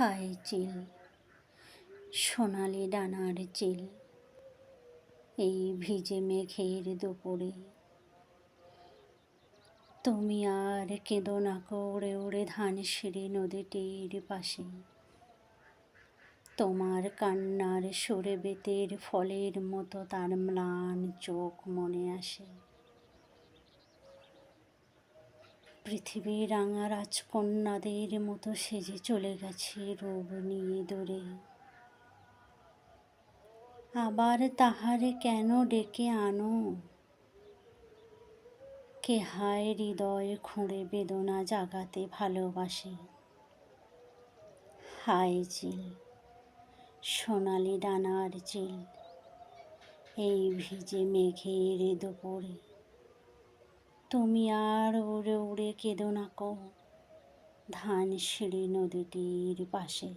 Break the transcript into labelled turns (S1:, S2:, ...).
S1: হায় চিল, সোনালি ডানার চিল, এই ভিজে মেঘের দুপুরে। তুমি আর কেঁদো না করে উড়ে ধান সিঁড়ি নদীটির পাশে। তোমার কান্নার সুরে বেতের ফলের মতো তার ম্লান চোখ মনে আসে। পৃথিবীর রাঙা রাজকন্যাদের মতো সেজে চলে গেছে রূপ নিয়ে দূরে। আবার তাহারে কেন ডেকে আনো? কে হায় হৃদয় খুঁড়ে বেদনা জাগাতে ভালোবাসে। হায় চিল, সোনালি ডানার চিল, এই ভিজে মেঘের দুপুরে। তুমি আর উড়ে উড়ে কেঁদো না কো ধান সিঁড়ি নদীটির পাশে।